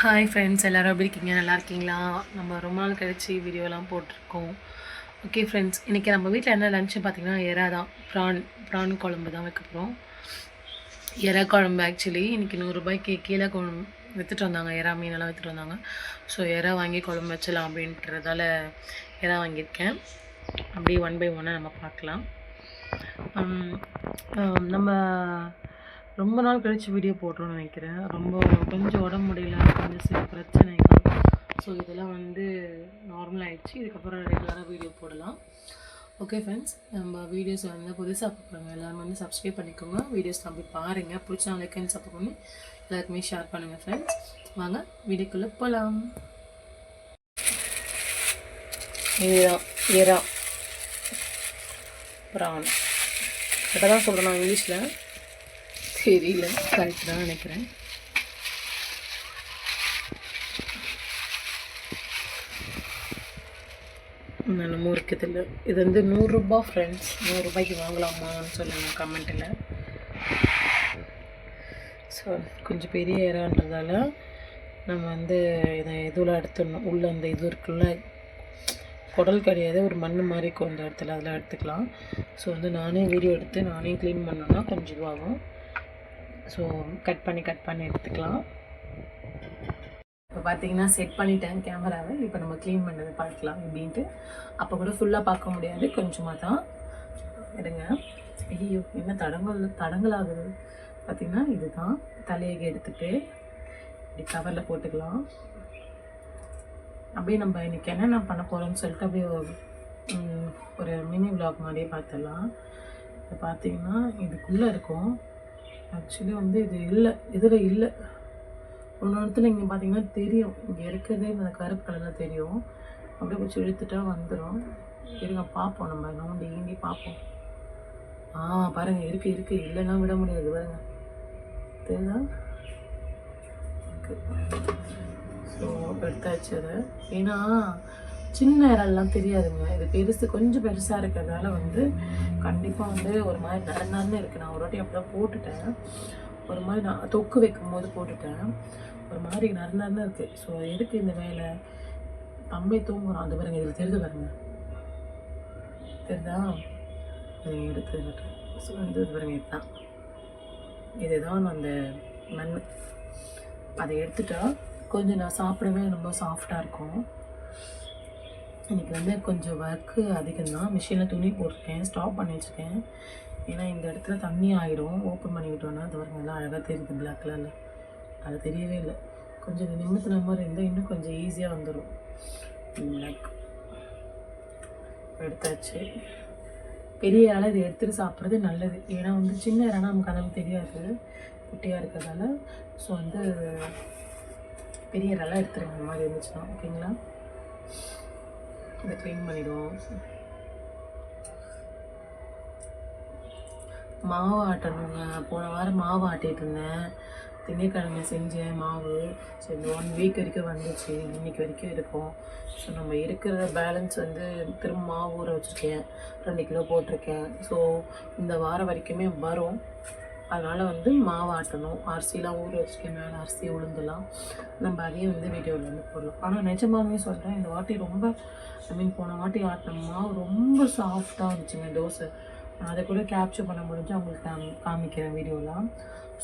Hi friends எல்லோரும் எப்படி இருக்கீங்க? நல்லா இருக்கீங்களா? நம்ம ரொம்ப நாள் கழிச்சு வீடியோலாம் போட்டிருக்கோம். ஓகே ஃப்ரெண்ட்ஸ் இன்றைக்கி நம்ம வீட்டில் என்ன லன்ச்சு பார்த்தீங்கன்னா எறா தான். ப்ரான் ப்ரான் குழம்பு தான் வைக்க போகிறோம் எறா குழம்பு ஆக்சுவலி இன்றைக்கி நூறுரூபாய்க்கு கீழே குழம்பு விற்றுட்டு வந்தாங்க. எறா மீனெல்லாம் விற்றுட்டு வந்தாங்க. ஸோ எறா வாங்கி குழம்பு வச்சலாம் அப்படின்றதால எறா வாங்கியிருக்கேன். அப்படியே ஒன் பை ஒன்னாக நம்ம பார்க்கலாம். நம்ம ரொம்ப நாள் கழித்து வீடியோ போடுறோம்னு நினைக்கிறேன். ரொம்ப கொஞ்சம் உடம்பு முடியல. பிரச்சனைகள். ஸோ இதெல்லாம் வந்து நார்மல் ஆகிடுச்சு இதுக்கப்புறம் ரெகுலராக வீடியோ போடலாம். ஓகே ஃப்ரெண்ட்ஸ் நம்ம வீடியோஸ் வந்து புதுசாக பார்க்குறாங்க எல்லாரும் வந்து சப்ஸ்கிரைப் பண்ணிக்கோங்க. வீடியோஸ் நம்பி பாருங்கள் பிடிச்சா லைக்கன் சப்போர்ட் பண்ணி எல்லாருக்குமே ஷேர் பண்ணுங்கள் ஃப்ரெண்ட்ஸ் வாங்க வீடியோக்குள்ளே போகலாம் இதுதான் எறா ப்ரான் கரெக்டாக தான் சொல்கிறேன் நான் இங்கிலீஷில். தெரியல. கரெக்ட் தான் நினைக்கிறேன். என்னமோ இருக்குது இல்லை இது வந்து நூறுரூபா ஃப்ரெண்ட்ஸ் நூறுரூபாய்க்கு வாங்கலாமான்னு சொல்லுங்கள் கமெண்ட்டில் ஸோ கொஞ்சம் பெரிய ஏரான்றதால நம்ம வந்து இதை இதுவில் எடுத்துடணும். உள்ளே அந்த இது இருக்குல்ல குடல் கிடையாது ஒரு மண் மாதிரி இருக்கும் அந்த இடத்துல. அதில் எடுத்துக்கலாம். ஸோ வந்து நானே வீடியோ எடுத்து நானே க்ளீன் பண்ணோன்னா கொஞ்சம் இதுவாகும் ஸோ கட் பண்ணி கட் பண்ணி எடுத்துக்கலாம். இப்போ பார்த்தீங்கன்னா செட் பண்ணிட்டேன் கேமராவை. இப்போ நம்ம க்ளீன் பண்ணதை பார்க்கலாம் எப்படின்ட்டு அப்போ கூட ஃபுல்லாக பார்க்க முடியாது. கொஞ்சமாக தான். எடுங்க. ஐயோ என்ன தடங்கள் தடங்களாகுது பார்த்திங்கன்னா பார்த்தீங்கன்னா இதுதான். தலையை எடுத்துட்டு இப்படி கவரில் போட்டுக்கலாம். அப்படியே நம்ம இன்னைக்கு என்னென்ன பண்ண போகிறோம்னு சொல்லிட்டு அப்படியே ஒரு, ஒரு மினி விளாக் மாதிரியே பார்த்துடலாம். இப்போ பார்த்தீங்கன்னா இதுக்குள்ளே இருக்கும். ஆக்சுவலி வந்து இது இல்லை. இதில் இல்லை. ஒன்று இடத்துல இங்கே பார்த்தீங்கன்னா தெரியும். இங்கே இருக்கிறதே இந்த கருப்பு கலரில் தெரியும். அப்படியே பிடிச்சி இழுத்துட்டா வந்துடும் இருங்க பார்ப்போம் நம்ம நோண்டி ஈண்டி பார்ப்போம் ஆ பாருங்கள் இருக்கு இருக்குது இல்லைன்னா விட முடியாது. பாருங்க. தெரியுதா? ஸோ எடுத்தாச்சு அதை. ஏன்னா சின்ன இறல்லாம் தெரியாதுங்க. இது பெருசு கொஞ்சம் பெருசாக இருக்கிறதால வந்து கண்டிப்பாக வந்து ஒரு மாதிரி நர நரன்னு இருக்குது நான் ஒரு வாட்டி அப்படிலாம் போட்டுட்டேன். ஒரு மாதிரி நான் தொக்கு வைக்கும் போது போட்டுட்டேன். ஒரு மாதிரி நறு நறுன்னு இருக்குது ஸோ எதுக்கு இந்த வேலை? தம்பி தூங்குறோம். அது பாருங்க இதில் தெரிஞ்சு பாருங்க. தெரிதா எடுத்து ஸோ வந்து இது பாருங்க இதுதான். இதுதான் அந்த மண். அதை எடுத்துட்டா கொஞ்சம் நான் சாப்பிடவே ரொம்ப சாஃப்டாக இருக்கும். இன்றைக்கி வந்து கொஞ்சம் ஒர்க்கு அதிகம்தான். மிஷினில் துணி போட்டிருக்கேன். ஸ்டாப் பண்ணி வச்சுருக்கேன். ஏன்னா இந்த இடத்துல தண்ணி ஆயிரும். ஓப்பன் பண்ணிக்கிட்டோன்னா அது வரைக்கும் எல்லாம் அழகாக தெரியுது பிளாக் கலரில் அது தெரியவே இல்லை. கொஞ்சம் இது நிமித்தின மாதிரி இருந்தால் இன்னும் கொஞ்சம் ஈஸியாக வந்துடும் பிளாக் எடுத்தாச்சு. பெரிய இலை இதை எடுத்துகிட்டு சாப்பிட்றது நல்லது. ஏன்னா வந்து சின்ன இலைனா நமக்கு அளவு தெரியாது. குட்டியாக இருக்கிறதால. ஸோ வந்து பெரிய இலை எடுத்துருங்க. அந்த மாதிரி இருந்துச்சுன்னா ஓகேங்களா இதை க்ளீன் பண்ணிவிடுவோம் மாவு ஆட்டணுங்க போன வாரம் மாவு ஆட்டிகிட்டு இருந்தேன். திங்கக்கிழமை செஞ்சேன் மாவு. சரி இந்த ஒன் வீக் வரைக்கும் வந்துச்சு. இன்னைக்கு வரைக்கும் இருக்கும். ஸோ நம்ம இருக்கிற பேலன்ஸ் வந்து திரும்ப மாவு ஊற வச்சுருக்கேன். ரெண்டு கிலோ போட்டிருக்கேன். ஸோ இந்த வாரம் வரைக்குமே வரும். அதனால் வந்து மாவு ஆட்டணும். அரிசிலாம் ஊற வச்சுருக்கேன். மேலே அரிசி உளுந்துலாம். நம்ம அதையும் வந்து வீடியோவில் வந்து போடலாம். ஆனால் நிஜமாகவே சொல்கிறேன் இந்த வாட்டி ரொம்ப ஐ மீன் போன வாட்டி ஆட்டின மாவு ரொம்ப சாஃப்டாக இருந்துச்சுங்க. தோசை. அதை கூட கேப்சர் பண்ண முடிஞ்சு அவங்களுக்கு காமி காமிக்கிறேன் வீடியோலாம்.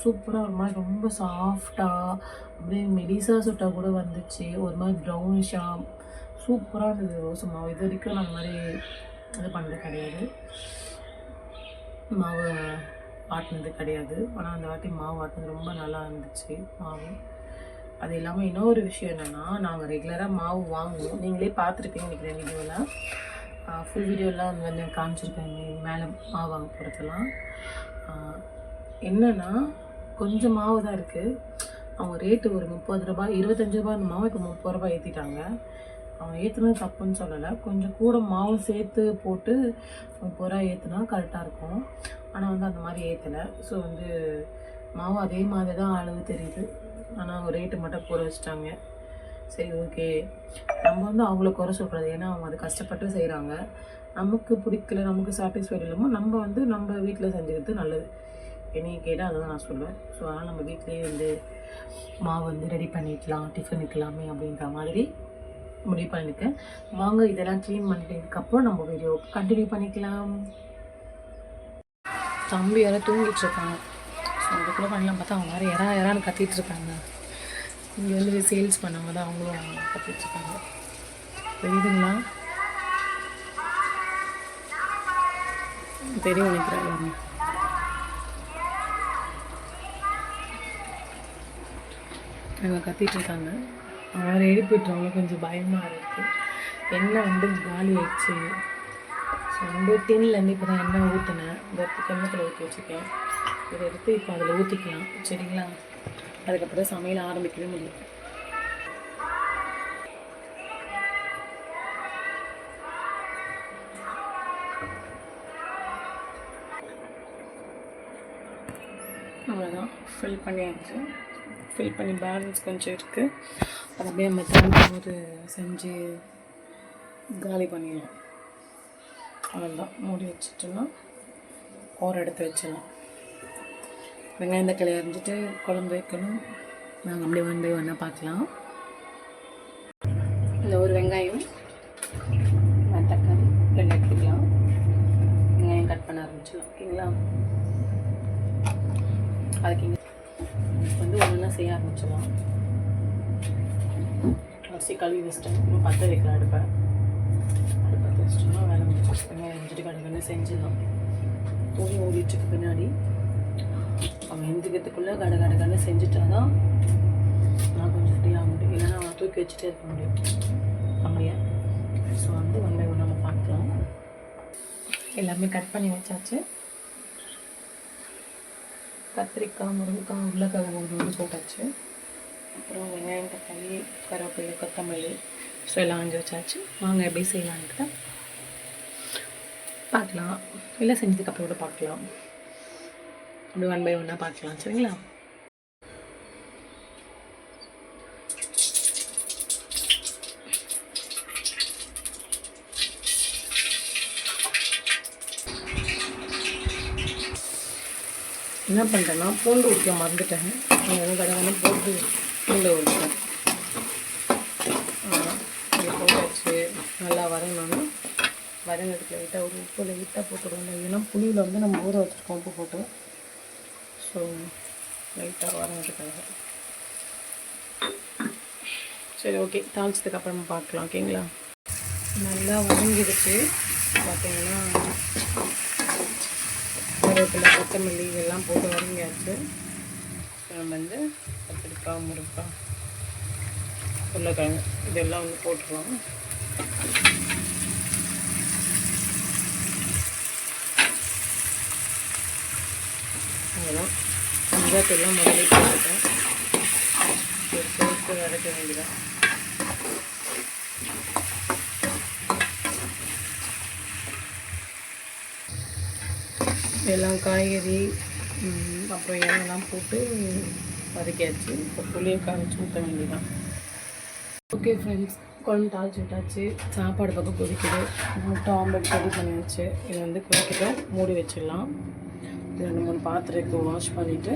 சூப்பராக ஒரு மாதிரி ரொம்ப சாஃப்டாக அப்படியே மெடிசா சுட்டா கூட வந்துச்சு. ஒரு மாதிரி ப்ரௌனிஷாக சூப்பராக இருந்தது. ரோஸ் மாவு இது வரைக்கும் நான் அந்த மாதிரி இது பண்ணது கிடையாது. மாவு ஆட்டினது கிடையாது. ஆனால் அந்த வாட்டி மாவு ஆட்டினது ரொம்ப நல்லா இருந்துச்சு மாவு. அது இல்லாமல் இன்னொரு விஷயம் என்னென்னா நாங்கள் ரெகுலராக மாவு வாங்குவோம். நீங்களே பார்த்துருப்பீங்க நினைக்கிறேன் வீடியோவில் ஃபுல் வீடியோலாம் வந்து காமிச்சிருக்கேன் மேலே மாவு வாங்க போகிறதெல்லாம் என்னென்னா கொஞ்சம் மாவு தான் இருக்குது அவங்க ரேட்டு ஒரு முப்பது ரூபாய் இருபத்தஞ்சு ரூபாய் அந்த மாவு இப்போ முப்பது ரூபாய் ஏற்றிட்டாங்க அவங்க ஏற்றுனது தப்புன்னு சொல்லலை. கொஞ்சம் கூட மாவு சேர்த்து போட்டு முப்பது ரூபா ஏற்றுனா கரெக்டாக இருக்கும். ஆனால் வந்து அந்த மாதிரி ஏற்றலை ஸோ வந்து மாவு அதே மாதிரி தான் அளவு தெரியுது. ஆனால் அவங்க ரேட்டு மட்டும் போட வச்சுட்டாங்க. சரி ஓகே நம்ம வந்து அவங்கள குறை சொல்கிறது ஏன்னா அவங்க அது கஷ்டப்பட்டு செய்கிறாங்க நமக்கு பிடிக்கல நமக்கு சாட்டிஸ்ஃபைட் இல்லாமல் நம்ம வந்து நம்ம வீட்டில் செஞ்சுக்கிறது நல்லது. என்னைய கேட்டால் அதை தான் நான் சொல்லுவேன். ஸோ அதனால் நம்ம வீட்லேயே வந்து மாவு வந்து ரெடி பண்ணிக்கலாம் டிஃபனுக்கு எல்லாமே அப்படின்ற மாதிரி முடிவு பண்ணியிருக்கேன். வாங்க இதெல்லாம் க்ளீன் பண்ணிட்டதுக்கப்புறம் நம்ம வீடியோ கண்டினியூ பண்ணிக்கலாம். தம்பி யாரும் தூங்கிட்டு இருக்காங்க ஸோ அதுக்குள்ளே பண்ணலாம். பார்த்தா அவங்க வேறு யாரா யாரான்னு கத்திட்டு இருக்காங்க. இங்கே வந்து சேல்ஸ் பண்ணவங்க தான் அவங்களும் கத்திட்டு தெரியுதுங்களா? தெரியும் நினைக்கிறாங்க அவங்க கத்திட்டு இருக்காங்க. அவரை எழுப்பிட்டுறவங்க கொஞ்சம் பயமாக இருக்குது எண்ணெய் வந்து காலி ஆயிடுச்சு. ஸோ வந்து டின்லேருந்து இப்போ தான் எண்ணெய் ஊற்றினேன் இந்த கிண்ணத்தில் ஊற்றி வச்சுருக்கேன். இதை எடுத்து இப்போ அதில் ஊற்றிக்கலாம் சரிங்களா? அதுக்கப்புறம் சமையல் ஆரம்பிக்கவே முடியும் அவ்வளோதான் ஃபில் பண்ணியாச்சு. ஃபில் பண்ணி பேலன்ஸ் கொஞ்சம் இருக்குது அது அப்படியே நம்ம திரும்ப செஞ்சு காலி பண்ணிடலாம். அவ்வளோதான் மூடி வச்சுட்டோன்னா ஓர் எடுத்து வச்சிடலாம். வெங்காயம் தக்காளி அரைஞ்சிட்டு குழம்பு வைக்கணும். நாங்கள் அப்படியே ஒன் பை ஒன்னாக பார்க்கலாம். இந்த ஒரு வெங்காயம் நான் தக்காளி ரெண்டு எடுத்துக்கலாம். வெங்காயம் கட் பண்ண ஆரம்பிச்சிடலாம். ஓகேங்களா? அதுக்கு இங்கே வந்து ஒன்றா செய்ய ஆரம்பிச்சிடலாம். அரிசி கழுவி வச்சிட்டேன். இன்னும் பற்ற வைக்கலாம் அடுப்பை. அடுப்பை வச்சிட்டோம்னா வேலை முடிச்சு வெங்காயம் அரைஞ்சிட்டு கடை செஞ்சிடலாம். துணி ஓடிட்டுருக்கு பின்னாடி. அவன் எந்திரிக்கிறதுக்குள்ளே கடை கடை கடை செஞ்சுட்டா தான் நான் கொஞ்சம் ஃப்ரீ ஆக முடியும். இல்லைன்னா அவனை தூக்கி வச்சுட்டே இருக்க முடியும். அப்படியே. ஸோ வந்து ஒன் பை ஒன் நம்ம பார்க்கலாம். எல்லாமே கட் பண்ணி வச்சாச்சு. கத்திரிக்காய் முருங்கைக்காய் உருளைக்கிழங்கு ஒரு வந்து போட்டாச்சு. அப்புறம் வெங்காயம் தக்காளி கருவேப்பிலை கொத்தமல்லி. ஸோ எல்லாம் வாங்கி வச்சாச்சு. வாங்க எப்படி செய்யலான்ட்டு பார்க்கலாம். இல்லை செஞ்சதுக்கப்புறம் கூட பார்க்கலாம். அப்படி ஒன் பை ஒன்னாக பார்க்கலாம் சரிங்களா? என்ன பண்ணுறேன்னா பூண்டு உரிக்க மறந்துட்டேன். நீங்கள் கடை வந்து போட்டு பூண்டு உரிப்பேன் போட்டாச்சு நல்லா வரணும்னா வதங்கிறதுக்கு லைட்டாக ஒரு உப்பு லைட்டாக போட்டுருவோம் ஏன்னா புளியில் வந்து நம்ம ஊற வச்சுருக்கோம் உப்பு போட்டு ஸோ லைட்டாக வரதுக்காக சரி ஓகே தாளிச்சதுக்கு பார்க்கலாம் ஓகேங்களா நல்லா வதங்கிடுச்சு. பார்த்தீங்கன்னா கருவேப்பிலை கொத்தமல்லி இதெல்லாம் போட்டு வதங்கியாச்சு. நம்ம வந்து கத்திரிக்காய் முருங்காய் உருளைக்கிழங்கு இதெல்லாம் வந்து போட்டுருவோம். அவ்வளோதான் மஞ்சத்தூள்லாம் முதலே போட்டுட்டேன் சேர்த்து வதக்க வேண்டியதான் எல்லாம் காய்கறி அப்புறம் எண்ணெய்லாம் போட்டு வதக்கியாச்சு. இப்போ புளியை காய்ச்சி ஊற்ற வேண்டியதான் ஓகே ஃப்ரெண்ட்ஸ் குழம்பு தாளிச்சு விட்டாச்சு. சாப்பாடு பக்கம் கொதிக்குது. முட்டை ஆம்லெட் ரெடி பண்ணியாச்சு இதை வந்து கொதிக்கிட்டோம். மூடி வச்சிடலாம். ரெண்டு மூணு பாத்திரத்தை வாஷ் பண்ணிவிட்டு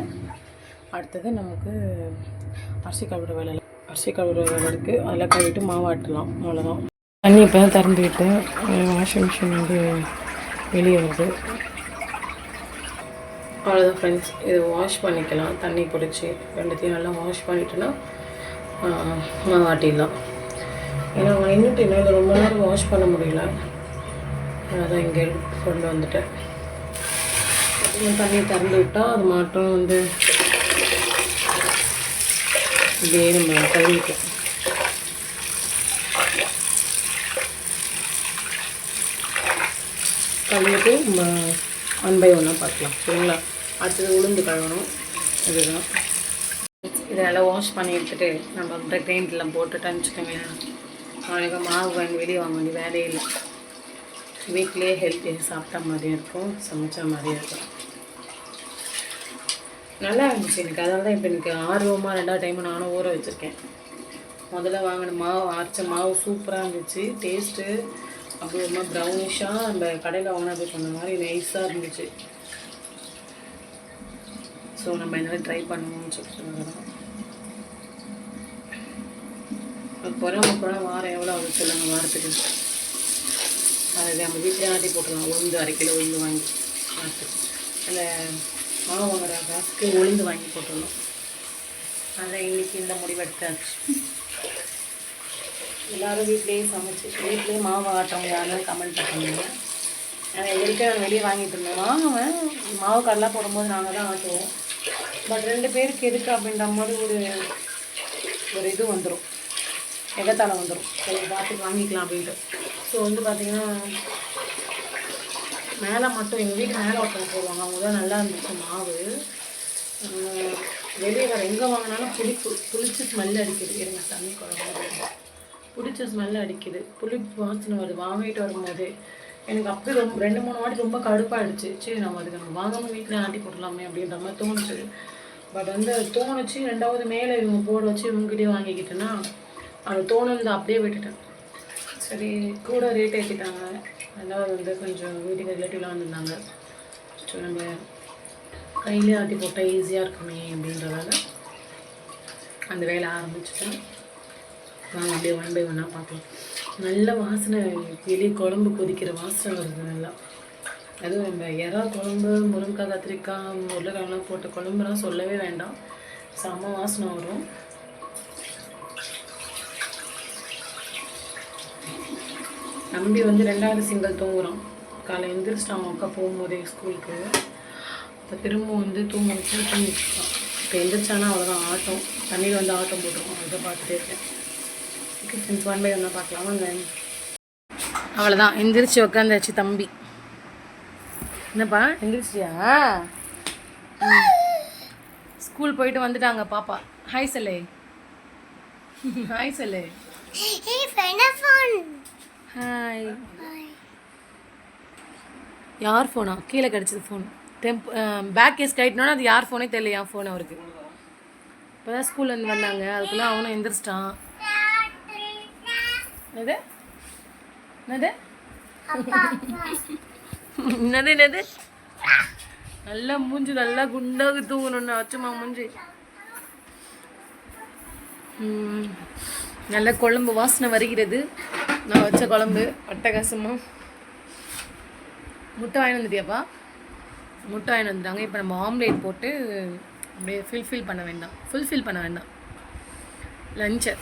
அடுத்தது நமக்கு அரிசி கழுவுற வேலை அரிசி கழுவுற வேலை இருக்குது அதில் கழுவிட்டு மாவாட்டலாம் அவ்வளோதான் தண்ணி இப்போ தான் திறந்துக்கிட்டேன் வாஷிங் மிஷின் வந்து வெளியே வருது. அவ்வளோதான் ஃப்ரெண்ட்ஸ் இதை வாஷ் பண்ணிக்கலாம். தண்ணி பிடிச்சி ரெண்டுத்தையும் நல்லா வாஷ் பண்ணிட்டோன்னா மாவு ஆட்டிடலாம். ஏன்னா இன்னும் இதை ரொம்ப நேரம் வாஷ் பண்ண முடியல. அதான் இங்கே கொண்டு வந்துட்டேன். தண்ணி திறந்து விட்டால் அது மாட்டம் வந்து இதே நம்ம கழுவிக்கலாம். கழுவிட்டு நம்ம ஒன் பை ஒன்னாக பார்க்கலாம். சரிங்களா? அடுத்தது உளுந்து கழுவணும். இதுதான் இதெல்லாம் வாஷ் பண்ணி எடுத்துகிட்டு நம்ம கிரைண்டரில் போட்டுட்டேன்னு வச்சுக்கோங்களேன் அவனுக்கு மாவு வாங்கி வெளியே வாங்க வேண்டிய வேலையே இல்லை. வீட்லேயே ஹெல்த்தியாக சாப்பிட்ட மாதிரியும் இருக்கும் சமைச்ச மாதிரியும் இருக்கும். நல்லா இருந்துச்சு எனக்கு. அதனால தான் இப்போ எனக்கு ஆர்வமாக ரெண்டாவது டைம் நானும் ஊற வச்சுருக்கேன். முதல்ல வாங்கின மாவு அரைச்ச மாவு சூப்பராக இருந்துச்சு. டேஸ்ட்டு அப்படி ஒரு மாதிரி ப்ரௌனிஷாக நம்ம கடையில் வாங்கினது பண்ண மாதிரி நைஸாக இருந்துச்சு. ஸோ நம்ம என்னால் ட்ரை பண்ணுவோம்னு சொல்லிட்டு தான் அப்புறம் வாரம் எவ்வளோ ஆகுது சொல்லுங்கள் வாரத்துக்கு. அது நம்ம வீட்டிலே ஆட்டி போட்டுடலாம் உளுந்து அரை கிலோ உளுந்து வாங்கி. வாரத்துக்கு. அந்த மாவு வாங்குற காசுக்கு உளுந்து வாங்கி போட்டுருந்தோம். அதை இன்றைக்கி இந்த முடிவு எல்லோரும் எல்லாரும் வீட்லேயே சமைச்சு வீட்லேயே மாவு ஆட்டவங்க யாரும் கமெண்ட் பண்ணுங்க ஆனால் எங்களுக்கே நான் வெளியே வாங்கிட்டு இருந்தோம். வாங்குவேன். மாவு கடலாம் போடும்போது நாங்கள் தான் ஆட்டுவோம். பட் ரெண்டு பேருக்கு எதுக்கு அப்படின்ற மாதிரி ஒரு ஒரு இது வந்துடும் எகத்தால வந்துடும் சரி பார்த்து வாங்கிக்கலாம் அப்படின்ட்டு. ஸோ வந்து பார்த்திங்கன்னா மேலே மட்டும் எங்கள் வீட்டு மேலே ஒருத்தவங்க போடுவாங்க அவங்க தான் நல்லா இருந்துச்சு மாவு. வெளியே வேறு எங்கே வாங்கினாலும் புளிப்பு புளிச்சு ஸ்மெல் அடிக்குது. இருங்க தண்ணி குழம்பு பிடிச்ச ஸ்மெல் அடிக்குது. புளிப்பு வாசனை வருது. வாங்கிட்டு வரும்போது எனக்கு அப்படி ரொம்ப ரெண்டு மூணு வாட்டி ரொம்ப கடுப்பாயிடுச்சு. சரி நம்ம அதுக்கு நம்ம வாங்காமல் வீட்டில் ஆட்டி போடலாமே அப்படின்ற மாதிரி தோணுச்சு. பட் வந்து தோணுச்சு ரெண்டாவது மேலே இவங்க போட வச்சு இவங்ககிட்டயே வாங்கிக்கிட்டேன்னா அது தோணுந்து அப்படியே விட்டுட்டேன். சரி கூட ரேட் ஏற்றிட்டாங்க ரெண்டாவது வந்து கொஞ்சம் வீட்டுக்கு ரிலேட்டிவ்லாம் வந்திருந்தாங்க. ஸோ நம்ம கையிலே ஆட்டி போட்டால் ஈஸியாக இருக்குமே அப்படின்றதால அந்த வேலை ஆரம்பிச்சிட்டேன். வாங்க அப்படியே ஒன் பை ஒன்னாக பார்க்கலாம். நல்ல வாசனை வெளியே குழம்பு கொதிக்கிற வாசனை வருது நல்லா. அதுவும் நம்ம இறா குழம்பு முருங்கைக்காய் கத்திரிக்காய் உருளைக்கிழங்குலாம் போட்ட குழம்புலாம் சொல்லவே வேண்டாம். செம்ம வாசனை வரும். தம்பி வந்து ரெண்டாவது சிங்கிள் தூங்குறான் காலை எந்திரிச்சிட்டான் அக்கா போகும்போதே ஸ்கூலுக்கு. இப்போ திரும்ப வந்து தூங்க வச்சு தூங்கி இப்போ எந்திரிச்சானா அவ்வளோதான் ஆட்டம். தண்ணியில் வந்து ஆட்டம் போட்டுருவோம் அதை பார்த்துட்டே இருக்கேன். ஓகே ஃப்ரெண்ட்ஸ் ஒன் பை ஒன்றா பார்க்கலாம்? அங்கே அவ்வளோதான் எந்திரிச்சு உட்காந்தாச்சு தம்பி. என்னப்பா எந்திரிச்சியா ஸ்கூல் போயிட்டு வந்துட்டாங்க பாப்பா. ஹாய் சலே ஹாய் சொல்லு. ஹாய் யார் ஃபோனா கீழே கிடச்சிது ஃபோன் டெம்ப் பேக் கேஸ் கைட்டினோன்னா அது யார் ஃபோனே தெரியல என் ஃபோன் அவருக்கு. இப்போ தான் ஸ்கூல்லேருந்து வந்தாங்க. அதுக்குள்ளே அவனும் எந்திரிச்சிட்டான். என்னது? என்னது? என்னது என்னது? நல்லா மூஞ்சி நல்லா குண்டாக தூங்கணும்னு வச்சுமா மூஞ்சி. நல்ல குழம்பு வாசனை வருகிறது. நான் வச்ச குழம்பு அட்டகாசமாக முட்டை வாங்கி வந்துட்டியாப்பா? முட்டை வாங்கி வந்துட்டாங்க. இப்போ நம்ம ஆம்லேட் போட்டு அப்படியே ஃபில்ஃபில் பண்ண வேண்டாம். ஃபுல்ஃபில் பண்ண வேண்டாம். லஞ்சை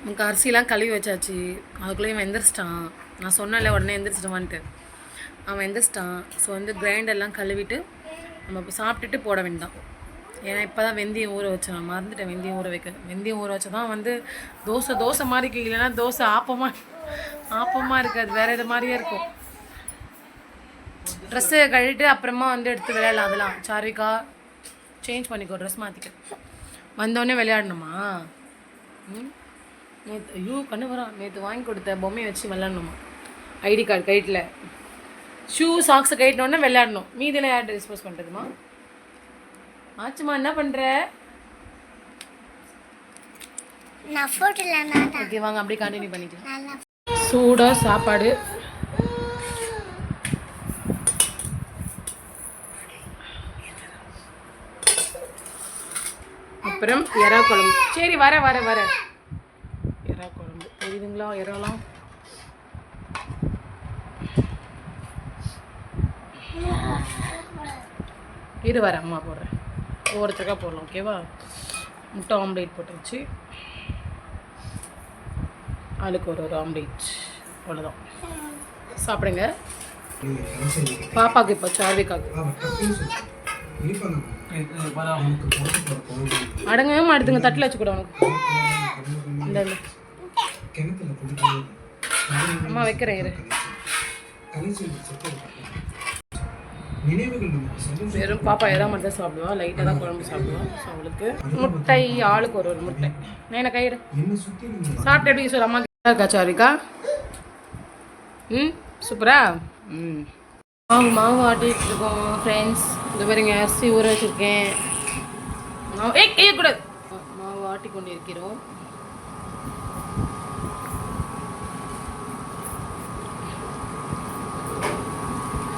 நமக்கு அரிசிலாம் கழுவி வச்சாச்சு. அதுக்குள்ளே இவன் எந்திரிச்சிட்டான். நான் சொன்னல உடனே எந்திரிச்சிட்டவான்ட்டு அவன் எந்திரிச்சிட்டான். ஸோ வந்து கிரைண்டர்லாம் கழுவிட்டு நம்ம சாப்பிட்டுட்டு போட வேண்டாம். ஏன்னா இப்போ தான் வெந்தயம் ஊற வச்சேன். மறந்துட்டேன் வெந்தயம் ஊற வைக்க. வெந்தயம் ஊற வச்சா தான் வந்து தோசை தோசை மாதிரி இருக்கு இல்லைன்னா தோசை ஆப்பமாக ஆப்பமாக இருக்காது. வேறு இது மாதிரியே இருக்கும். ட்ரெஸ்ஸு கழுவிட்டு அப்புறமா வந்து எடுத்து விளையாடலாம் அதெல்லாம். சாரிக்கா சேஞ்ச் பண்ணிக்கோ ட்ரெஸ் மாற்றிக்க வந்தோடனே விளையாடணுமா? ம்? நேற்று ஐயோ கண்ணு வரான் நேற்று வாங்கி கொடுத்த பொம்மையை வச்சு விளையாடணுமா? ஐடி கார்டு கைட்டில் ஷூ சாக்ஸை கைட்டினோடனே விளையாடணும். மீதியெல்லாம் யார் டிஸ்போஸ் பண்ணுறதுமா ஆச்சுமா என்ன நான் ஓகே வாங்க அப்படியே கண்டினியூ பண்ணிக்கலாம். சூடாக சாப்பாடு. அப்புறம் எறா குழம்பு. சரி வர வர வர. எறா குழம்பு. தெரியுதுங்களா எறாலாம்? இரு வர அம்மா போடுறேன். ஒவ்வொருத்தருக்காக போடலாம் ஓகேவா? முட்டை ஆம்லேட் போட்டுருச்சு. ஆளுக்கு ஒரு ஒரு ஆம்லேட். அவ்வளோதான் சாப்பிடுங்க. பாப்பாக்கு இப்போ சார்விக்காக்கு அடங்கவே எடுத்துங்க தட்டில் வச்சு கூட உனக்கு அம்மா வைக்கிறேன் இரு. வெறும் பாப்பா எதாவது மட்டும் தான் சாப்பிடுவா லைட்டாக தான் குழம்பு சாப்பிடுவா. ஸோ அவளுக்கு முட்டை ஆளுக்கு ஒரு ஒரு முட்டை. நான் கயிறு? சாப்பிட்டு எப்படி சொல்லு அம்மா இருக்கா சாரிக்கா? ம் சூப்பரா? ம். மாவு மாவு ஆட்டிட்டு இருக்கோம் ஃப்ரெண்ட்ஸ் இந்த பாருங்க அரிசி ஊற வச்சுருக்கேன். மாவு ஏய் கையக்கூடாது மாவு ஆட்டி கொண்டு இருக்கிறோம்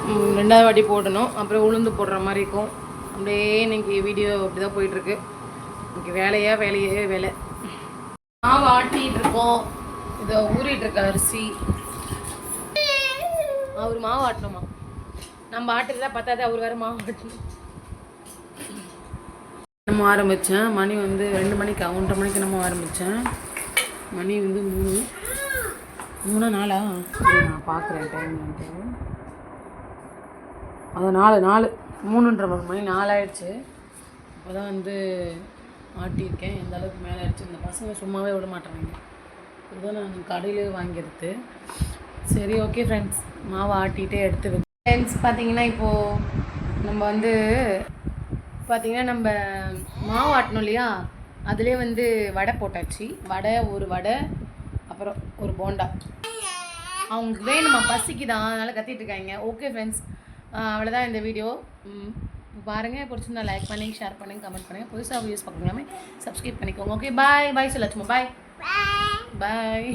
ம், ரெண்டாவது வாட்டி போடணும். அப்புறம் உளுந்து போடுற மாதிரி இருக்கும். அப்படியே இன்னைக்கு வீடியோ அப்படி தான் போயிட்டுருக்கு. இன்னைக்கு வேலையாக வேலையே வேலை. மாவு ஆட்டிகிட்டு இருக்கோம். இதை ஊறிட்டுருக்க அரிசி. அவர் மாவு ஆட்டணுமா? நம்ம ஆட்டுறதா பத்தாது அவர் வேறு மாவு ஆட்டணும் நம்ம ஆரம்பித்தேன் மணி வந்து ரெண்டு மணிக்கு ஒன்றரை மணிக்கு நம்ம ஆரம்பித்தேன் மணி வந்து மூணு. மூணா நாளா? நான் பார்க்குறேன் டைம் அது அதான் நாலு நாலு மூணுன்ற ஒரு மணி நாலாயிடுச்சு. இப்போ தான் வந்து ஆட்டியிருக்கேன் எந்த அளவுக்கு மேலே ஆயிடுச்சு இந்த பசங்க சும்மாவே விட மாட்டேறாங்க. இதுதான் நான் கடையிலே வாங்கிடுது சரி ஓகே ஃப்ரெண்ட்ஸ் மாவை ஆட்டிகிட்டே எடுத்து ஃப்ரெண்ட்ஸ் பார்த்தீங்கன்னா இப்போது நம்ம வந்து பார்த்திங்கன்னா நம்ம மாவு ஆட்டணும் இல்லையா? அதுலேயே வந்து வடை போட்டாச்சு. வடை ஒரு வடை அப்புறம் ஒரு போண்டா. அவங்களுக்கு வேணுமா? பசிக்குதான் அதனால் கத்திட்டு இருக்காங்க. ஓகே ஃப்ரெண்ட்ஸ் அவ்வளோதான் இந்த வீடியோ பாருங்கள் பிடிச்சிருந்தா லைக் பண்ணி ஷேர் பண்ணுங்க கமெண்ட் பண்ணுங்கள் புதுசாக வீடியோஸ் பார்க்கலாமே சப்ஸ்கிரைப் பண்ணிக்கோங்க. ஓகே பாய் பாய் சொல்லச்சுமா பாய். பாய்